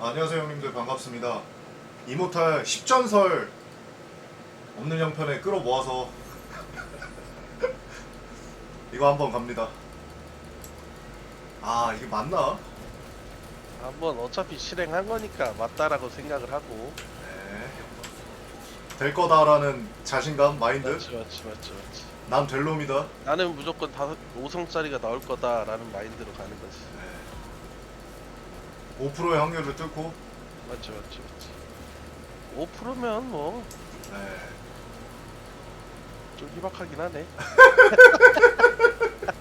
안녕하세요 형님들. 반갑습니다. 이모탈 10전설 없는 형편에 끌어모아서 이거 한번 갑니다. 아 이게 맞나? 한번 어차피 실행한 거니까 맞다라고 생각을 하고. 네. 될 거다라는 자신감 마인드? 맞지 맞지 맞지 맞지. 난 될 놈이다. 나는 무조건 다섯 5성짜리가 나올 거다라는 마인드로 가는 거지. 네. 5%의 확률을 뚫고. 맞지 맞지 맞지 5%면 뭐 좀 네. 희박하긴 하네.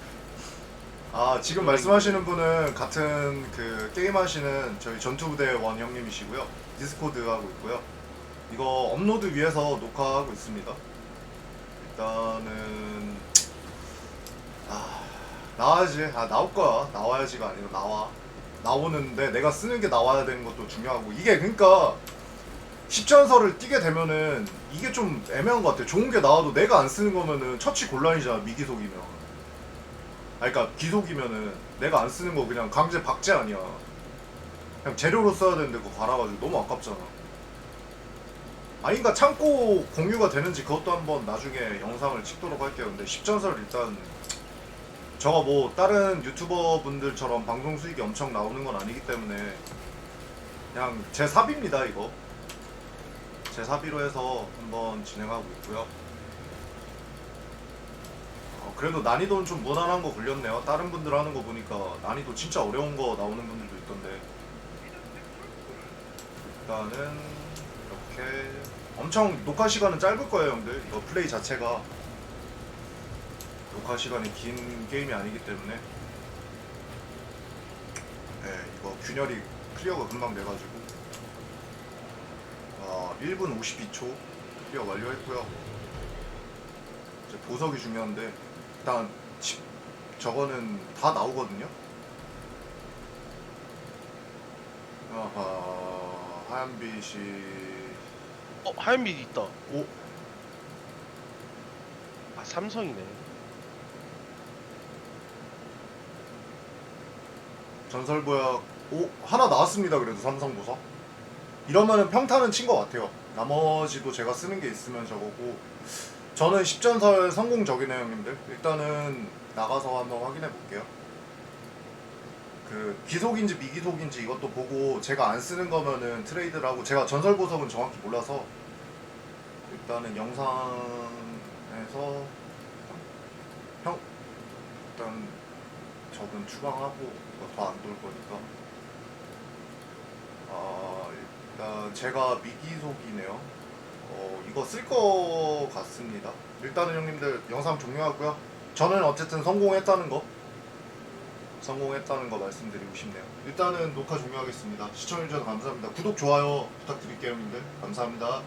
아 지금 말씀하시는 분은 같은 그 게임 하시는 저희 전투부대 원 형님이시고요. 디스코드 하고 있고요. 이거 업로드 위해서 녹화하고 있습니다. 일단은 아 나와야지. 아 나올 거야. 나와야지가 아니라 나와 나오는데 내가 쓰는 게 나와야 되는 것도 중요하고 이게 그러니까 10전설을 뛰게 되면은 이게 좀 애매한 것 같아 좋은 게 나와도 내가 안 쓰는 거면은 처치 곤란이잖아 미기속이면. 아 그니까 기속이면은 내가 안 쓰는 거 그냥 강제 박제 아니야. 그냥 재료로 써야 되는데 그거 갈아가지고 너무 아깝잖아. 아닌가 창고 공유가 되는지 그것도 한번 나중에 영상을 찍도록 할게요. 근데 10전설 일단 저가 뭐 다른 유튜버 분들처럼 방송 수익이 엄청 나오는 건 아니기 때문에 그냥 제 사비입니다 이거 제 사비로 해서 한번 진행하고 있고요 어, 그래도 난이도는 좀 무난한 거 걸렸네요. 다른 분들 하는 거 보니까 난이도 진짜 어려운 거 나오는 분들도 있던데. 일단은 이렇게 엄청 녹화 시간은 짧을 거예요, 형들. 이거 플레이 자체가 녹화 시간이 긴 게임이 아니기 때문에. 네, 이거 균열이 클리어가 금방 돼가지고. 아, 1분 52초 클리어 완료했고요. 이제 보석이 중요한데 일단 집 저거는 다 나오거든요. 아하 하얀빛이 어 하얀빛 있다 오 아 삼성이네 전설보약 오 하나 나왔습니다. 그래도 삼성 보석 이러면은 평타는 친 것 같아요. 나머지도 제가 쓰는 게 있으면 저거고 저는 10전설 성공적이네요, 형님들. 일단은 나가서 한번 확인해 볼게요. 그 기속인지 미기속인지 이것도 보고 제가 안 쓰는 거면은 트레이드를 하고 제가 전설 보석은 정확히 몰라서 일단은 영상에서 형 저분 추방하고 이거 더안 돌 거니까. 아 일단 제가 미기속이네요. 어 이거 쓸 거 같습니다. 일단은 형님들 영상 종료하고요. 저는 어쨌든 성공했다는 거 성공했다는 거 말씀드리고 싶네요. 일단은 녹화 종료하겠습니다. 시청해주셔서 감사합니다. 구독 좋아요 부탁드릴게요 형님들. 감사합니다